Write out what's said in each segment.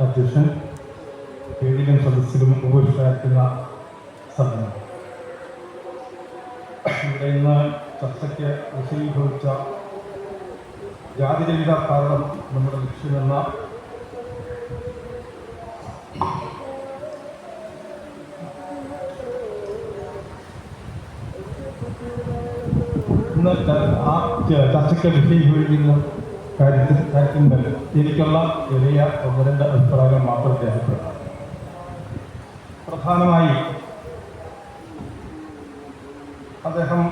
അധ്യക്ഷൻ വേദിയിലും സദസ്സിലും ഉപവിഷ്ടാക്കുന്ന സമയം ഇവിടെ ഇന്ന് ചർച്ചയ്ക്ക് വിഷയീഭവിച്ച ജാതിരഹിത കാരണം നമ്മുടെ ലക്ഷ്യമെന്ന ഇന്ന് ആ ചർച്ചയ്ക്ക് വിഷയീഭവിക്കുന്ന കാര്യത്തിൽ കാര്യത്തിൽ എനിക്കുള്ള എളിയ ഒന്നരന്റെ അഭിപ്രായം മാത്രം രേഖപ്പെടുത്താം. പ്രധാനമായി അദ്ദേഹം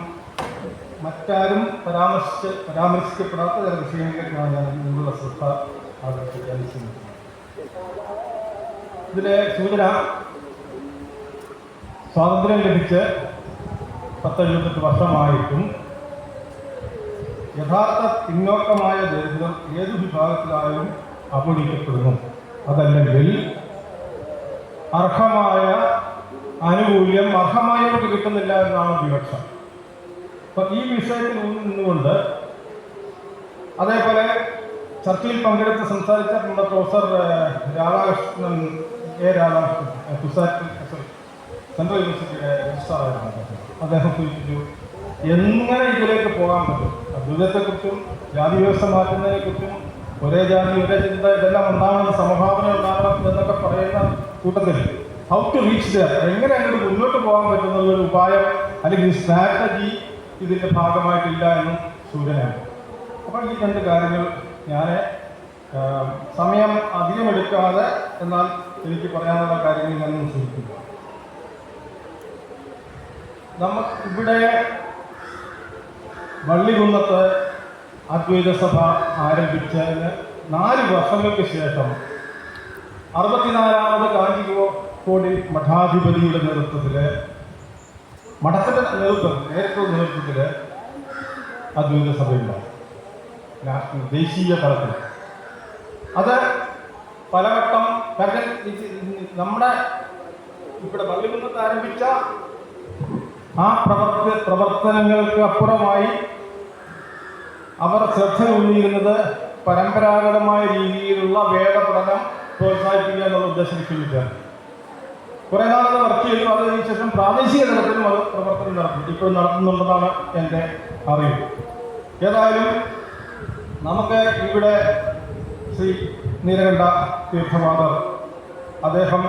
മറ്റാരും പരാമർശിച്ച് പരാമർശിക്കപ്പെടാത്ത ചില വിഷയങ്ങളിലേക്കാണ് ഞാൻ നിങ്ങളുടെ ശ്രദ്ധ ആകർഷിക്കാൻ ശ്രമിക്കുന്നത്. ഇതിലെ സൂചന സ്വാതന്ത്ര്യം ലഭിച്ച് പത്തെഴുപത്തെട്ട് വർഷമായിട്ടും യഥാർത്ഥ പിന്നോക്കമായ ദരിദ്രം ഏത് വിഭാഗത്തിലായാലും അവഗണിക്കപ്പെടുന്നു അതല്ലെങ്കിൽ അർഹമായ ആനുകൂല്യം അർഹമായവർക്ക് കിട്ടുന്നില്ല എന്നാണ് വിവക്ഷ. അപ്പൊ ഈ വിഷയത്തിൽ ഊന്നി നിന്നുകൊണ്ട് അതേപോലെ ചർച്ചയിൽ പങ്കെടുത്ത് സംസാരിച്ച നമ്മുടെ professor Radhakrishnan A Radhakrishnan central യൂണിവേഴ്സിറ്റിയുടെ രജിസ്ട്രാറായിരുന്നു. അദ്ദേഹം. സൂചിപ്പിച്ചു എങ്ങനെ ഇതിലേക്ക് പോകാൻ പറ്റും? അദ്വൈതത്തെക്കുറിച്ചും ജാതി വ്യവസ്ഥ മാറ്റുന്നതിനെക്കുറിച്ചും ഒരേ ജാതി ഒരേ ചിന്ത ഇതെല്ലാം ഉണ്ടാവണം സമഭാവന ഉണ്ടാവണം എന്നൊക്കെ പറയുന്ന കൂട്ടത്തിൽ ഹൗ ടു റീച്ച് ദർ എങ്ങനെ അങ്ങോട്ട് മുന്നോട്ട് പോകാൻ പറ്റുന്ന ഒരു ഉപായം അല്ലെങ്കിൽ സ്ട്രാറ്റജി ഇതിന്റെ ഭാഗമായിട്ടില്ല എന്നും സൂചനയാണ്. അപ്പോൾ ഈ രണ്ട് കാര്യങ്ങൾ ഞാൻ സമയം അധികം എടുക്കാതെ എന്നാൽ എനിക്ക് പറയാനുള്ള കാര്യങ്ങൾ ഞാൻ സൂചിപ്പിക്കുക നമ്മ ഇവിടെ വള്ളികുന്നത്ത് അദ്വൈത സഭ ആരംഭിച്ചതിന് നാല് വർഷങ്ങൾക്ക് ശേഷം അറുപത്തിനാലാമത് കാഞ്ചി കോടി മഠാധിപതിയുടെ നേതൃത്വത്തിൽ മഠത്തിന്റെ നേതൃത്വം നേതൃത്വ നേതൃത്വത്തിൽ അദ്വൈത സഭയുണ്ടായി. ദേശീയ തലത്തിൽ. അത് പലവട്ടം നമ്മുടെ ഇവിടെ വള്ളികുന്നത്ത് ആരംഭിച്ച ആ പ്രവർത്ത പ്രവർത്തനങ്ങൾക്ക് അപ്പുറമായി അവർ ശ്രദ്ധ കൊണ്ടിരുന്നത് പരമ്പരാഗതമായ രീതിയിലുള്ള വേദപഠനം പ്രോത്സാഹിപ്പിക്കുക എന്നുള്ള ഉദ്ദേശം ലക്ഷ്യമിട്ടാണ് കുറെ നാളത് വർക്ക് ചെയ്തു അതിനുശേഷം പ്രാദേശിക തലത്തിലും അത് പ്രവർത്തനം നടത്തി. ഇപ്പോൾ നടത്തുന്നുണ്ടെന്നാണ് എന്റെ അറിവ്. ഏതായാലും നമുക്ക് ഇവിടെ ശ്രീ നീലകണ്ഠ തീർത്ഥമാതാവ് അദ്ദേഹം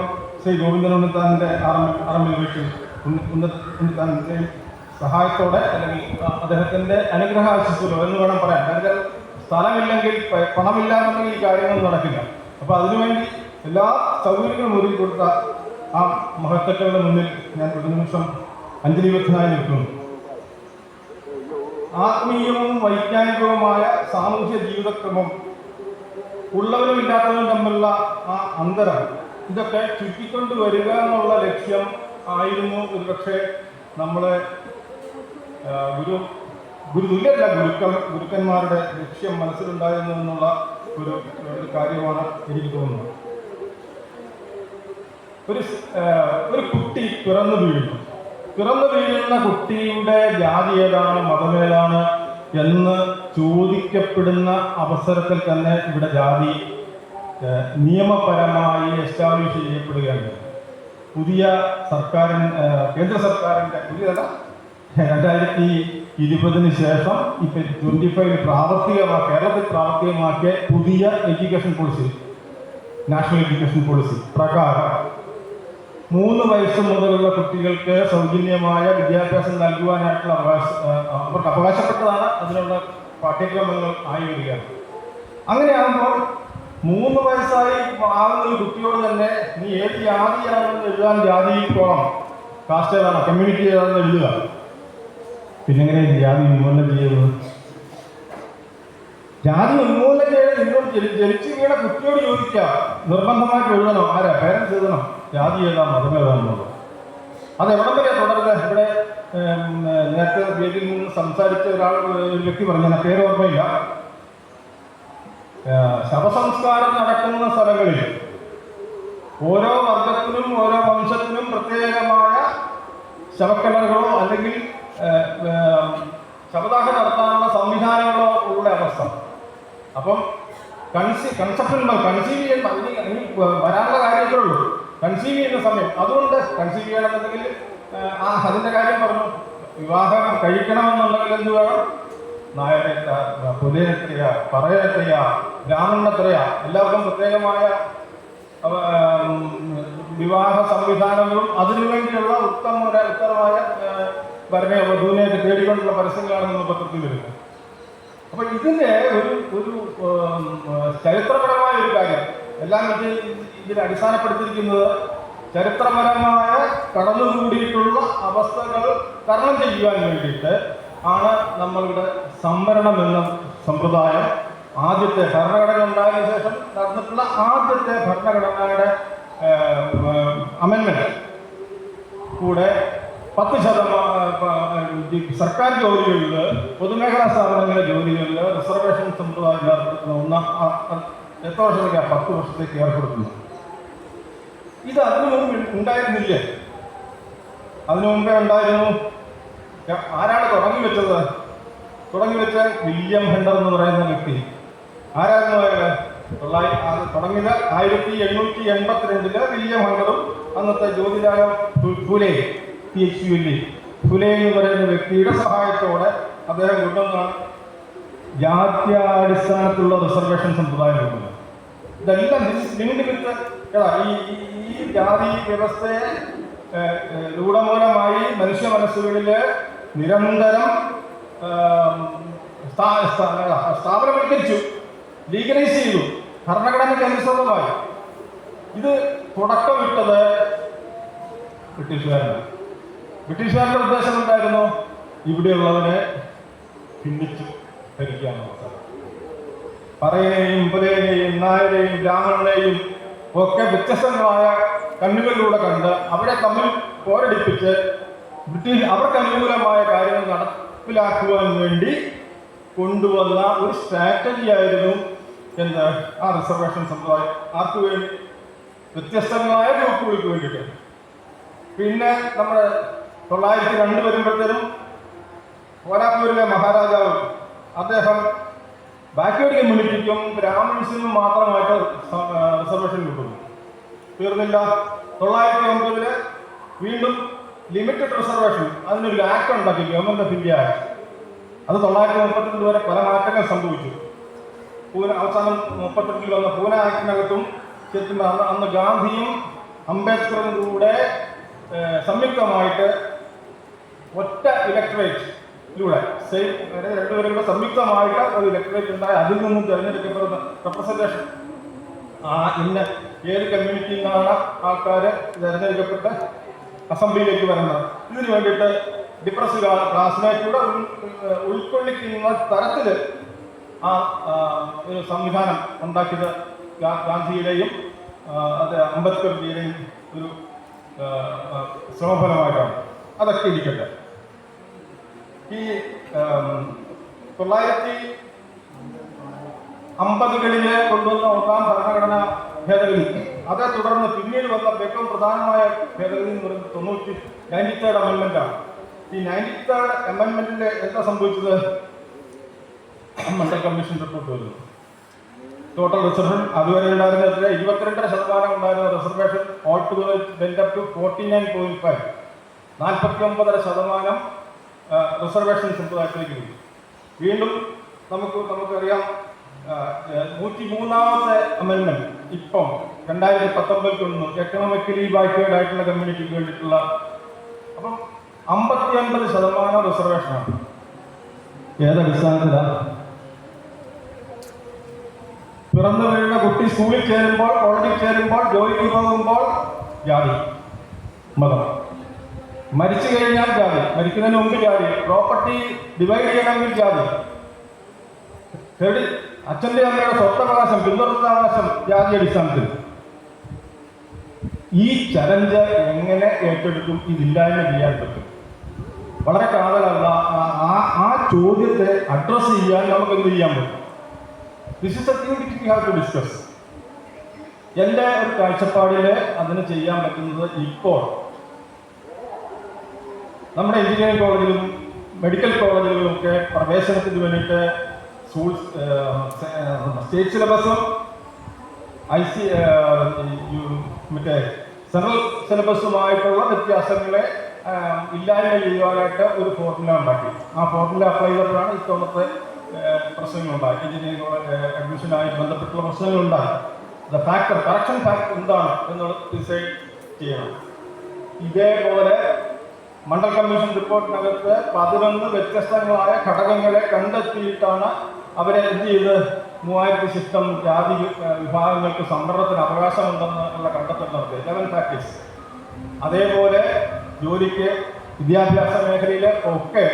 ശ്രീ ഗോവിന്ദനുണ്ണിത്താന്റെ അറമ്പിൽ ഉണ്ണിത്താന്റെ സഹായത്തോടെ അല്ലെങ്കിൽ അദ്ദേഹത്തിന്റെ അനുഗ്രഹ ആശിസ്സുകളോ എന്ന് വേണം പറയാൻ. കാരണം സ്ഥലമില്ലെങ്കിൽ പ- പണമില്ല എന്നുണ്ടെങ്കിൽ ഈ കാര്യങ്ങളൊന്നും നടക്കില്ല. അപ്പോൾ അതിനുവേണ്ടി എല്ലാ സൗകര്യങ്ങളും ഒരുക്കി കൊടുത്ത ആ മഹത്തക്കളുടെ മുന്നിൽ ഞാൻ ഒരു നിമിഷം അഞ്ജലിബദ്ധനായി നിൽക്കുന്നു. ആത്മീയവും വൈജ്ഞാനികവുമായ സാമൂഹ്യ ജീവിതക്രമം ഉള്ളവരും ഇല്ലാത്തവരും തമ്മിലുള്ള ആ അന്തരം ഇതൊക്കെ ചുറ്റിക്കൊണ്ട് വരിക എന്നുള്ള ലക്ഷ്യം ആയിരുന്നു ഒരുപക്ഷെ നമ്മളെ ഗുരു ഗുരു ഗുരുതുല്യല്ല ഗുരുക്കൾ ഗുരുക്കന്മാരുടെ ലക്ഷ്യം മനസ്സിലുണ്ടായിരുന്നു എന്നുള്ള ഒരു ഒരു കാര്യമാണ് എനിക്ക് തോന്നുന്നത്. ഒരു ഒരു കുട്ടി പിറന്നു വീഴുന്നു. പിറന്നു വീഴുന്ന കുട്ടിയുടെ ജാതി ഏതാണ് മതമേതാണ് എന്ന് ചോദിക്കപ്പെടുന്ന അവസരത്തിൽ തന്നെ ഇവിടെ ജാതി നിയമപരമായി എസ്റ്റാബ്ലിഷ് ചെയ്യപ്പെടുകയാണ്. പുതിയ സർക്കാരിന് കേന്ദ്ര സർക്കാരിന്റെ പുതിയതല്ല. രണ്ടായിരത്തി ഇരുപതിന് ശേഷം ഇപ്പം ട്വന്റി ഫൈവ് പ്രാവർത്തികമാ കേരളത്തിൽ പ്രാവർത്തികമാക്കിയ പുതിയ education policy national education policy പ്രകാരം മൂന്ന് വയസ്സ് മുതലുള്ള കുട്ടികൾക്ക് സൗജന്യമായ വിദ്യാഭ്യാസം നൽകുവാനായിട്ടുള്ള അവകാശ അവർക്ക് അവകാശപ്പെട്ടതാണ്. അതിനുള്ള പാഠ്യക്രമങ്ങൾ ആയി വരികയാണ്. അങ്ങനെയാകുമ്പോൾ മൂന്ന് വയസ്സായി ആകുന്ന ഒരു കുട്ടിയോട് തന്നെ നീ ഏത് ജാതിയാണെന്ന് എഴുതാൻ ജാതിയിൽ പോകണം കാസ്റ്റ് ഏതാണ്? കമ്മ്യൂണിറ്റി ഏതാണെന്ന് എഴുതുക. പിന്നെ എങ്ങനെ ജാതി ഉന്മൂലനം ചെയ്യുന്നത്? ജാതി ഉന്മൂലനം ചെയ്യാൻ നിങ്ങൾ ജനി- ജനിച്ചു വീണ കുട്ടിയോട് ചോദിക്കാം. നിർബന്ധമായിട്ട് എഴുതണം. ആരാ? പേരൻസ് എഴുതണം. ജാതി ഏതാണ് മതം ഏതാണെന്നുള്ളത് അത് എവിടെ വരെ തുടരുക ഇവിടെ നേരത്തെ വേദിയിൽ നിന്ന് സംസാരിച്ച ഒരാൾ ഒരു വ്യക്തി പറഞ്ഞു. പേര് ഓർമ്മയില്ല. ശവസംസ്കാരം നടക്കുന്ന സ്ഥലങ്ങളിൽ ഓരോ വർഗത്തിനും ഓരോ വംശത്തിനും പ്രത്യേകമായ ശവക്കിണറുകളോ അല്ലെങ്കിൽ ശവദാഹം നടത്താനുള്ള സംവിധാനങ്ങളോ ഉള്ള അവസ്ഥ. അപ്പം കൺസീ കൺസെപ്ഷൻ കൺസീവ് ചെയ്യുന്ന ഇനി വരാനുള്ള കാര്യങ്ങളുള്ളൂ കൺസീവ് ചെയ്യുന്ന സമയം. അതുകൊണ്ട് കൺസീവ് ചെയ്യണമെന്നുണ്ടെങ്കിൽ ആ, അതിന്റെ കാര്യം പറഞ്ഞു. വിവാഹം കഴിക്കണമെന്നുണ്ടെങ്കിൽ എന്ത് വേണം? നായരെത്ര പുലയെത്രയ ബ്രാഹ്മണത്രയ എല്ലാവർക്കും പ്രത്യേകമായ വിവാഹ സംവിധാനങ്ങളും അതിനുവേണ്ടിയുള്ള ഉത്തമ ഉത്തരമായ വരനെ വധുവിനെ തേടിക്കൊണ്ടുള്ള പരസ്യങ്ങളാണ് നമ്മൾ പത്രത്തിൽ വരുന്നത്. അപ്പൊ ഇതിന്റെ ഒരു ഒരു ചരിത്രപരമായ ഒരു കാര്യം. എല്ലാം ഇതിൽ ഇതിൽ അടിസ്ഥാനപ്പെടുത്തിയിരിക്കുന്നത് ചരിത്രപരമായ കടന്നുകൂടിയിട്ടുള്ള അവസ്ഥകൾ തരണം ചെയ്യുവാൻ വേണ്ടിയിട്ട് ആണ് നമ്മളുടെ സംവരണം എന്ന സമ്പ്രദായം. ആദ്യത്തെ ഭരണഘടന ഉണ്ടായതിനു ശേഷം നടന്നിട്ടുള്ള ആദ്യത്തെ ഭരണഘടനയുടെ അമെന്മെന്റ് കൂടെ പത്ത് ശതമാനം സർക്കാർ ജോലികളിൽ പൊതുമേഖലാ സ്ഥാപനങ്ങളിലെ ജോലികളിൽ റിസർവേഷൻ സമ്പ്രദായം ഏർപ്പെടുത്തുന്ന ഒന്നാം വർഷത്തേക്ക് എത്ര വർഷത്തേക്കാണ് പത്ത് വർഷത്തേക്ക് ഏർപ്പെടുത്തുന്നു? ഇത് അതിനു മുമ്പ് ഉണ്ടായിരുന്നില്ലേ? അതിനു മുമ്പേ ഉണ്ടായിരുന്നു? ആരാണ് തുടങ്ങി വെച്ചത്? തുടങ്ങി വെച്ച വില്യം ഹെൻഡർ എന്ന് പറയുന്ന വ്യക്തി. ആരായിരുന്നു പറയുന്നത് തൊള്ളായിരത്തി തുടങ്ങിയത് ആയിരത്തി എണ്ണൂറ്റി എൺപത്തിരണ്ടിൽ വില്യം ഹെൻഡറും അന്നത്തെ Jyotirao Phule P H U എല്ലി Phule എന്ന് പറയുന്ന വ്യക്തിയുടെ സഹായത്തോടെ അദ്ദേഹം കൊണ്ടുവന്നാണ് ജാത്യാടിസ്ഥാനത്തിലുള്ള റിസർവേഷൻ സമ്പ്രദായം കൊണ്ടുവന്നത് ഇതെല്ലാം ഈ ഈ- ജാതി വ്യവസ്ഥയെ രൂഢമൂലമായി മനുഷ്യ മനസ്സുകളിൽ നിരന്തരം സ്ഥാപനവൽക്കരിച്ചു ലീഗലൈസ് ചെയ്തു ഭരണഘടനയ്ക്ക് അനുസൃതമായി ഇത് തുടക്കമിട്ടത് ബ്രിട്ടീഷുകാരാണ്. ബ്രിട്ടീഷുകാരുടെ ഉദ്ദേശം എന്തായിരുന്നു? ഇവിടെയുള്ളവരെ ഭിന്നിച്ചു ഭരിക്കാമെന്നുള്ളത് പറയനെയും പുലയനെയും നായരെയും ബ്രാഹ്മണനെയും ഒക്കെ വ്യത്യസ്തങ്ങളായ കണ്ണുകളിലൂടെ കണ്ട് അവരെ തമ്മിൽ പോരടിപ്പിച്ച് അവർക്ക് അനുകൂലമായ കാര്യങ്ങൾ നടപ്പിലാക്കുവാൻ വേണ്ടി കൊണ്ടുവന്ന ഒരു സ്ട്രാറ്റജി ആയിരുന്നു എന്ന് ആ റിസർവേഷൻ സമ്പ്രദായം. ആർക്ക് വേണ്ടി? വ്യത്യസ്തങ്ങളായ ഗ്രൂപ്പുകൾക്ക് വേണ്ടിയിട്ട്. പിന്നെ നമ്മുടെ തൊള്ളായിരത്തി രണ്ട് വരുമ്പോഴത്തേനും കോലാപ്പൂരിലെ മഹാരാജാവ് അദ്ദേഹം ബാക്ക്വേർഡ് കമ്മ്യൂണിറ്റിക്കും ബ്രാഹ്മിൺസിനും മാത്രമായിട്ട് റിസർവേഷൻ കിട്ടുന്നു തീർന്നില്ല. തൊള്ളായിരത്തി ഒമ്പതിൽ വീണ്ടും ലിമിറ്റഡ് റിസർവേഷൻ അതിനൊരു ആക്ട് ഉണ്ടാക്കി ഗവൺമെന്റ് ഓഫ് ഇന്ത്യ ആക്ട് അത് തൊള്ളായിരത്തി മുപ്പത്തിരണ്ട് വരെ പല മാറ്റങ്ങൾ സംഭവിച്ചു. പൂന അവസാനം മുപ്പത്തെട്ടിൽ വന്ന പൂന ആക്ടിനകത്തും ശരിക്കും അന്ന് അന്ന് ഗാന്ധിയും അംബേദ്കറും കൂടെ സംയുക്തമായിട്ട് ഒറ്റ ഇലക്ട്രേറ്റിലൂടെ സെയിം രണ്ടുപേരും കൂടെ സംയുക്തമായിട്ട് ഒരു ഇലക്ട്രേറ്റ് ഉണ്ടായി. അതിൽ നിന്നും തിരഞ്ഞെടുക്കപ്പെടുന്ന റെപ്രസെന്റേഷൻ ആ ഇന്ന ഏത് കമ്മ്യൂണിറ്റിയിൽ നിന്നാണ് ആൾക്കാർ തിരഞ്ഞെടുക്കപ്പെട്ട് അസംബ്ലിയിലേക്ക് വരുന്നത് ഇതിനു വേണ്ടിയിട്ട് ഡിപ്രസ് ക്ലാസ്സിനേറ്റൂടെ ഉൾക്കൊള്ളിക്കുന്ന തരത്തിൽ ആ ഒരു സംവിധാനം ഉണ്ടാക്കിയത് ഗാന്ധിയുടെയും അത് അംബേദ്കർജിയുടെയും ഒരു ശ്രമഫലമായിട്ടാണ്. അതൊക്കെ ഇരിക്കട്ടെ. ഈ തൊള്ളായിരത്തി അമ്പതുകളിലെ കൊണ്ടുവന്ന ഒന്നാം ഭരണഘടനാ ഭേദഗതി അതേ തുടർന്ന് പിന്നീട് വന്ന ഏറ്റവും പ്രധാനമായ ഭേദഗതി എന്ന് പറയുന്നത് തൊണ്ണൂറ്റി നയന്റി തേർഡ് അമെൻമെന്റ് ആണ്. ഈ നയന്റി തേർഡ് അമെൻമെന്റിൽ എന്താ സംഭവിച്ചത്? മണ്ഡൽ കമ്മീഷൻ റിപ്പോർട്ട് വരുന്നു. ടോട്ടൽ റിസർവേഷൻ അതുവരെ ഉണ്ടായിരുന്ന ഇരുപത്തിരണ്ടര ശതമാനം ഉണ്ടായിരുന്ന reservation all to up to forty nine point five നാൽപ്പത്തി ഒമ്പതര ശതമാനം റിസർവേഷൻ സമ്പ്രദായത്തിലേക്ക് വരും വീണ്ടും നമുക്ക് നമുക്കറിയാം നൂറ്റി മൂന്നാമത്തെ അമെൻമെന്റ് ഇപ്പം രണ്ടായിരത്തി പത്തൊമ്പതിൽ കൊണ്ടു എക്കണോമിക്കലി ബാക്ക്വേർഡ് ആയിട്ടുള്ള കമ്മ്യൂണിറ്റിക്ക് വേണ്ടിയിട്ടുള്ള അപ്പം അമ്പത്തി അമ്പത് ശതമാനം റിസർവേഷനാണ് ഏതടിസ്ഥാനത്തിലാണ് പിറന്നു വീഴുന്ന കുട്ടി സ്കൂളിൽ ചേരുമ്പോൾ കോളേജിൽ ചേരുമ്പോൾ ജോലിക്ക് പോകുമ്പോൾ ജാതി മതം. മരിച്ചു കഴിഞ്ഞാൽ ജാതി മരിക്കുന്നതിന് മുമ്പ് ജാതി പ്രോപ്പർട്ടി ഡിവൈഡ് ചെയ്യണമെങ്കിൽ ജാതി. അച്ഛന്റെ അച്ഛന്റെ അമ്മയുടെ സ്വത്തവകാശം പിന്തുടർന്നാവകാശം ജാതി അടിസ്ഥാനത്തിൽ. ഈ ചലഞ്ച് എങ്ങനെ ഏറ്റെടുക്കും? ഇതില്ലായ്മ ചെയ്യാൻ പറ്റും. വളരെ കാതലല്ല. ആ- ആ- ചോദ്യത്തെ അഡ്രസ് ചെയ്യാൻ നമുക്ക് എന്ത് ചെയ്യാൻ പറ്റും? This is have to discuss എന്റെ ഒരു കാഴ്ചപ്പാടിൽ അതിന് ചെയ്യാൻ പറ്റുന്നത് ഇപ്പോൾ നമ്മുടെ എഞ്ചിനീയറിംഗ് കോളേജിലും മെഡിക്കൽ കോളേജുകളിലും ഒക്കെ പ്രവേശനത്തിന് വേണ്ടിയിട്ട് സ്കൂൾ സ്റ്റേറ്റ് സിലബസും ഐ സി മറ്റേ സെൻട്രൽ സിലബസുമായിട്ടുള്ള വ്യത്യാസങ്ങളെ ഇല്ലായ്മ ചെയ്യുവാനായിട്ട് ഒരു ഫോർമുല ഉണ്ടാക്കി. ആ ഫോർമുല അപ്ലൈ ചെയ്തപ്പോഴാണ് ഇത്തവണത്തെ പ്രശ്നങ്ങളുണ്ടായി എഞ്ചിനീയറിംഗ് കോളേജ് അഡ്മിഷനായി ബന്ധപ്പെട്ടുള്ള പ്രശ്നങ്ങളുണ്ടായി ദ ഫാക്ടർ കറക്ഷൻ ഫാക്ടർ എന്താണ് എന്നുള്ളത് ഡിസൈഡ് ചെയ്യണം. ഇതേപോലെ മണ്ഡൽ കമ്മീഷൻ റിപ്പോർട്ടിനകത്ത് പതിനൊന്ന് വ്യത്യസ്തങ്ങളായ ഘടകങ്ങളെ കണ്ടെത്തിയിട്ടാണ് അവരെ എന്ത് ചെയ്ത് മൂവായിരത്തി സിസ്റ്റം ജാതി വിഭാഗങ്ങൾക്ക് സംവരണത്തിന് അവകാശമുണ്ടെന്ന് ഉള്ള കണ്ടെത്തൽ ലെവൻ ഫാക്ടേഴ്സ് അതേപോലെ ജോലിക്ക് വിദ്യാഭ്യാസ മേഖലയിലെ ഒക്കെ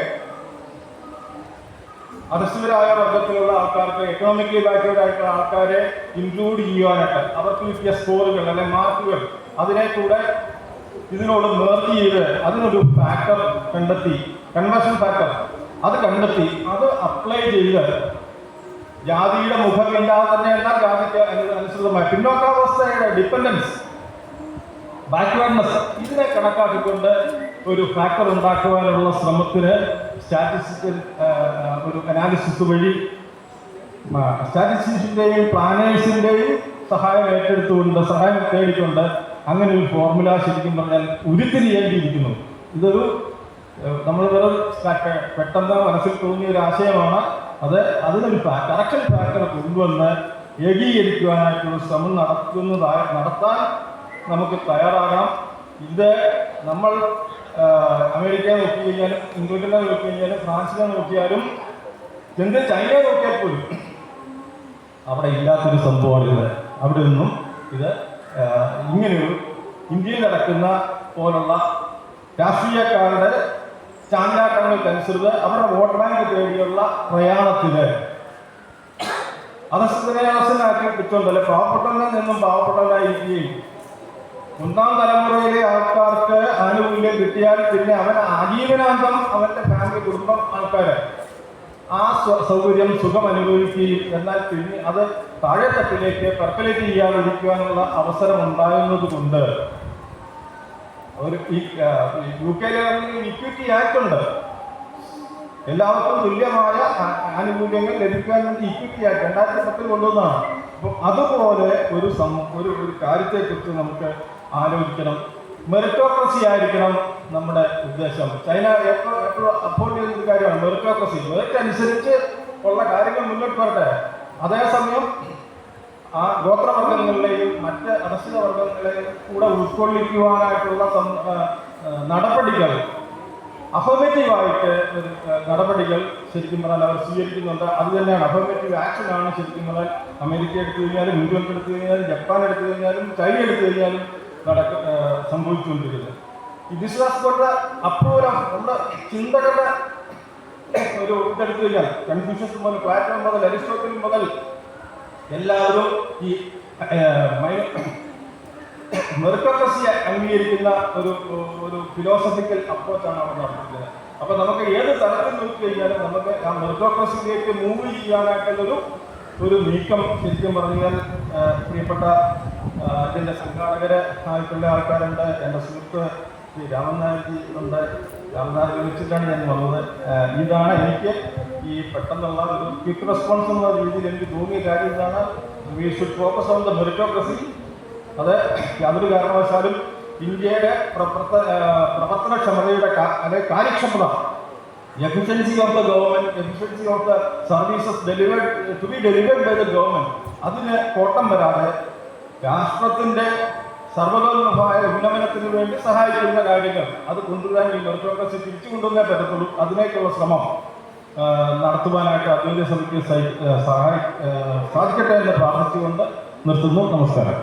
അധസ്ഥിതരായ വർഗത്തിലുള്ള ആൾക്കാർക്ക് എക്കണോമിക്കലി ബാക്ക്വേർഡ് ആയിട്ടുള്ള ആൾക്കാരെ ഇൻക്ലൂഡ് ചെയ്യുവാനായിട്ട് അവർക്ക് കിട്ടിയ സ്കോറുകൾ അല്ലെങ്കിൽ മാർക്കുകൾ അതിനെ കൂടെ ഇതിനോട് മേർജ് ചെയ്ത് അതിനൊരു ഫാക്ടർ കണ്ടെത്തി കൺവേർഷൻ ഫാക്ടർ അത് കണ്ടെത്തി അത് അപ്ലൈ ചെയ്ത് ജാതിയുടെ മുഖമില്ലാതെ തന്നെയല്ല ജാതിക്ക് അനു- അനുസൃതമായി. പിന്നോക്കാവസ്ഥയുടെ ഡിപ്പെൻഡൻസ് ബാക്ക്വേർഡ്നെസ് ഇതിനെ കണക്കാക്കിക്കൊണ്ട് ഒരു ഫാക്ടർ ഉണ്ടാക്കുവാനുള്ള ശ്രമത്തിന് സ്റ്റാറ്റിസ്റ്റിക്കൽ ഒരു അനാലിസിസ് വഴി സ്റ്റാറ്റിസ്റ്റിക്സിന്റെയും പ്ലാനേഴ്സിന്റെയും സഹായം ഏറ്റെടുത്തുകൊണ്ട് സഹായം തേടിക്കൊണ്ട് അങ്ങനെ ഒരു ഫോർമുല ശരിക്കും പറഞ്ഞാൽ ഉരുത്തിരിയേണ്ടിയിരിക്കുന്നു. ഇതൊരു നമ്മൾ വെറും പെട്ടെന്ന് മനസ്സിൽ തോന്നിയ ഒരു ആശയമാണ്. അത് അതിനൊരു കറക്ഷൻ ഫാക്ടർ കൊണ്ടുവന്ന് ഏകീകരിക്കുവാനായിട്ടുള്ള ശ്രമം നടത്തുന്നതായ നടത്താൻ നമുക്ക് തയ്യാറാകാം ഇത് നമ്മൾ അമേരിക്ക അമേരിക്കയെ നോക്കി കഴിഞ്ഞാലും ഇംഗ്ലണ്ടിനെ നോക്കി കഴിഞ്ഞാലും ഫ്രാൻസിനെ നോക്കിയാലും എന്ത് ചൈനയെ നോക്കിയാൽ പോലും അവിടെ ഇല്ലാത്തൊരു സംഭവമാണ് ഇത്. അവിടെ നിന്നും ഇത് ഇങ്ങനെയൊരു ഇന്ത്യയിൽ നടക്കുന്ന പോലുള്ള രാഷ്ട്രീയക്കാരുടെ ചാഞ്ചാട്ടങ്ങൾക്കനുസരിച്ച് അവരുടെ വോട്ട് ബാങ്ക് തേടിയുള്ള പ്രയാണത്തിന്. അധസ്ഥിതനെ അധസ്ഥനാക്കി കിട്ടുന്നതല്ല പാവപ്പെട്ടവനിൽ നിന്നും പാവപ്പെട്ടവനായിരിക്കുകയും ഒന്നാം തലമുറയിലെ ആൾക്കാർക്ക് ആനുകൂല്യം കിട്ടിയാൽ പിന്നെ അവൻ ആജീവനാന്തം അവന്റെ ഫാമിലി കുടുംബം ആൾക്കാര്. ആ സൗകര്യം സുഖം അനുഭവിക്കുകയും എന്നാൽ പിന്നെ അത് താഴെ തട്ടിലേക്ക് പെർക്കലേറ്റ് ചെയ്യാതിരിക്കുവാനുള്ള അവസരം ഉണ്ടാകുന്നത് കൊണ്ട് യു കെയിലാണെങ്കിൽ ഇക്വിറ്റി ആക്ട് ഉണ്ട്. എല്ലാവർക്കും തുല്യമായ ആനുകൂല്യങ്ങൾ ലഭിക്കാൻ വേണ്ടി ഇക്വിറ്റി ആക്ട് രണ്ടായിരത്തി പത്തിൽ കൊണ്ടുവന്നതാണ്. അപ്പോൾ അതുപോലെ ഒരു സം ഒരു ഒരു കാര്യത്തെക്കുറിച്ച് നമുക്ക് ആലോചിക്കണം. മെറിറ്റോക്രസി ആയിരിക്കണം നമ്മുടെ ഉദ്ദേശം. ചൈന എപ്പോ എപ്പോഴും അപ്പോർട്ട് ചെയ്യുന്ന കാര്യമാണ് മെറിറ്റോക്രസി മെറിറ്റ് അനുസരിച്ച് ഉള്ള കാര്യങ്ങൾ മുന്നോട്ട് വരട്ടെ. അതേസമയം ആ ഗോത്രവർഗങ്ങളിലെയും മറ്റ് അധസ്ഥിത വർഗങ്ങളെയും കൂടെ ഉൾക്കൊള്ളിക്കുവാനായിട്ടുള്ള നടപടികൾ അഫർമേറ്റീവായിട്ട് നടപടികൾ ശരിക്കും പറഞ്ഞാൽ അവർ സ്വീകരിക്കുന്നുണ്ട്. അത് തന്നെയാണ് അഫർമേറ്റീവ് ആക്ഷൻ ആണ് ശരിക്കും പറഞ്ഞാൽ അമേരിക്ക എടുത്തു കഴിഞ്ഞാലും ഇംഗ്ലണ്ട് എടുത്തു കഴിഞ്ഞാലും ജപ്പാൻ എടുത്തു കഴിഞ്ഞാലും ചൈന എടുത്തു കഴിഞ്ഞാലും നടക്ക സംഭവിച്ചുകൊണ്ടിരിക്കുന്നത്. ഈ ബിസിനസ് കൊണ്ട് അപ്രൂവലം നമ്മുടെ ചിന്തകളുടെ ഒരു ഇതെടുത്തു കഴിഞ്ഞാൽ കൺഫ്യൂഷൻസ് മുതൽ പ്ലാറ്റോൺ മുതൽ അരിസ്റ്റോട്ടിൽ മുതൽ എല്ലാവരും ഈ മെറിറ്റോക്രസിയെ അംഗീകരിക്കുന്ന ഒരു ഒരു ഫിലോസഫിക്കൽ അപ്രോച്ചാണ് അവിടെ നടത്തുന്നത് അപ്പൊ നമുക്ക് ഏത് തലത്തിൽ നോക്കി കഴിഞ്ഞാലും നമുക്ക് ആ മെറിറ്റോക്രസിയിലേക്ക് മൂവ് ചെയ്യാനായിട്ടുള്ളൊരു ഒരു നീക്കം ശരിക്കും പറഞ്ഞാൽ പ്രിയപ്പെട്ട ആ, സംഘാടകരെ ആയിട്ടുള്ള ആൾക്കാരുണ്ട്. എന്റെ സുഹൃത്ത് ശ്രീ രാമൻ നായർജി ഉണ്ട്. രാമൻ വെച്ചിട്ടാണ് ഞാൻ വന്നത്. ഇതാണ് എനിക്ക് ഈ പെട്ടെന്നുള്ള ഒരു ക്വിക്ക് റെസ്പോൺസ് എന്ന രീതിയിൽ എനിക്ക് തോന്നിയ കാര്യം ഇതാണ്. We should focus on the meritocracy അത് യാതൊരു കാരണവശാലും ഇന്ത്യയുടെ പ്രവർത്തനക്ഷമതയുടെ അതായത് കാര്യക്ഷമത efficiency of the government efficiency of the services delivered to be delivered by the government അതിന് കോട്ടം വരാതെ രാഷ്ട്രത്തിന്റെ സർവതോന്മുഖമായ ഉന്നമനത്തിന് വേണ്ടി സഹായിക്കുന്ന കാര്യങ്ങൾ അത് കൊണ്ടുവരാൻ ഈ മെറിറ്റോക്രസി തിരിച്ചു കൊണ്ടുവന്നേ പറ്റത്തുള്ളൂ. അതിനേക്കുള്ള ശ്രമം നടത്തുവാനായിട്ട് അദ്വൈത സമിതിക്ക് സഹായി സാധിക്കട്ടെ എന്ന് പ്രാർത്ഥിച്ചുകൊണ്ട് നിർത്തുന്നു. നമസ്കാരം.